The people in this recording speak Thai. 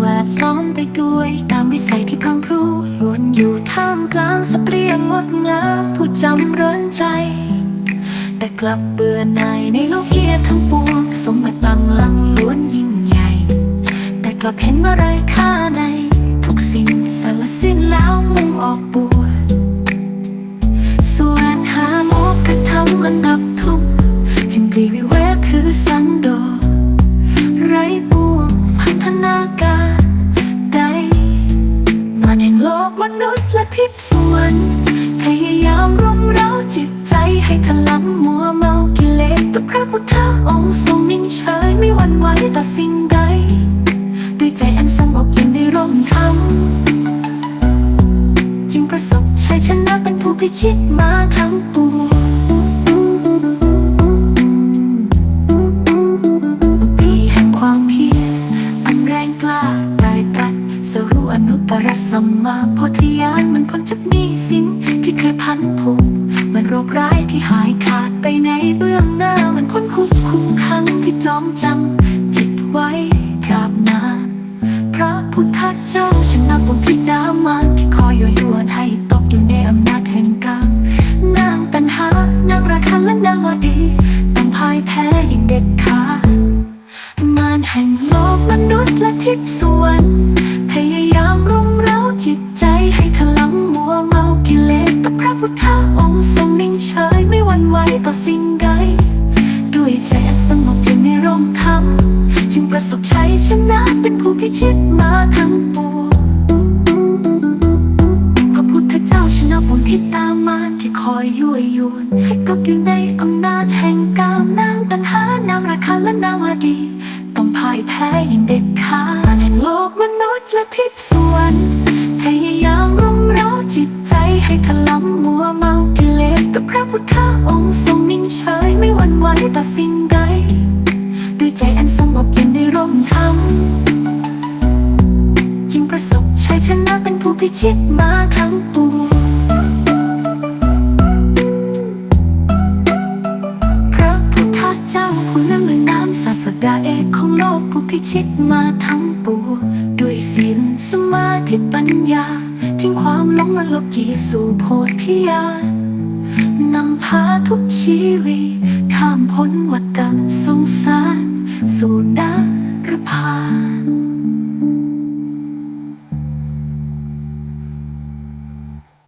แวดล้อมไปด้วยตามวิสัยที่พร้อมพรู้ล้วนอยู่ท่ามกลางสเปรียงงดงามผู้จำเริญใจ แต่กลับเบื่อหน่ายในโลกเกียทั้งปวงสมบัติบางลังล้วนยิ่งใหญ่ แต่กลับเห็นว่าไรค่าใน ทุกสิ่งสารสิ้นแล้วมุ่งออกบวส่วนหาโมกกระทำอันดับทุกจึงปลีวิเวกคือสันโด ทิพย์สวรรค์พยายามร่มเร้าจิตใจให้ถลำมัวเมากิเลสแต่พระพุทธองค์ทรงนิ่งเฉยไม่หวั่นไหวต่อสิ่งใด ด้วยใจอันสงบเย็นในร่มธรรมจึงประสบชัยชนะเป็นผู้พิชิตมา รุอนุตตรสัมมาโพธิญาณมันพ้นจากนี้สินที่เคยพันผูกมันโรคร้ายที่หายขาดไปในเบื้องหน้า มันพ้นคุกคุมขังที่จอมจำจิตไว้กราบนาพระพุทธเจ้าชนะบนพิดามารที่คอยยั่วยวนให้ตกอยู่ในอำนาจแห่งกรรมนางตันหานางราคันและนางวดี ประสบชัยชนะเป็นผู้พิชิตมาทั้งปวงพระพุทธเจ้าชนะบุญที่ตามมาที่คอยยั่วยวนให้ตกอยู่ในอำนาจแห่งกามนางตันหานางราคาและนางวดี ต้องพ่ายแพ้อย่างเด็ดขาดแห่งโลกมนุษย์และทิพย์สวรรค์พยายามรุมเร้าจิตใจให้ถลำมัวเมากิเลสแต่พระพุทธองค์ทรงนิ่งเฉยไม่หวั่นไหวต่อสิ่งใด ร่มธรรมจึงประสบชัยชนะเป็นผู้พิชิตมาทั้งปวงพระพุทธเจ้าผู้นั้นมือน้ำศาสดาเอกของโลกผู้พิชิตมาทั้งปวงด้วยศีลสมาธิปัญญา ทิ้งความหลงและโลกีสู่โพธิญาณนำพาทุกชีวิตข้ามพ้นวัฏสงสาร สู่นร พาน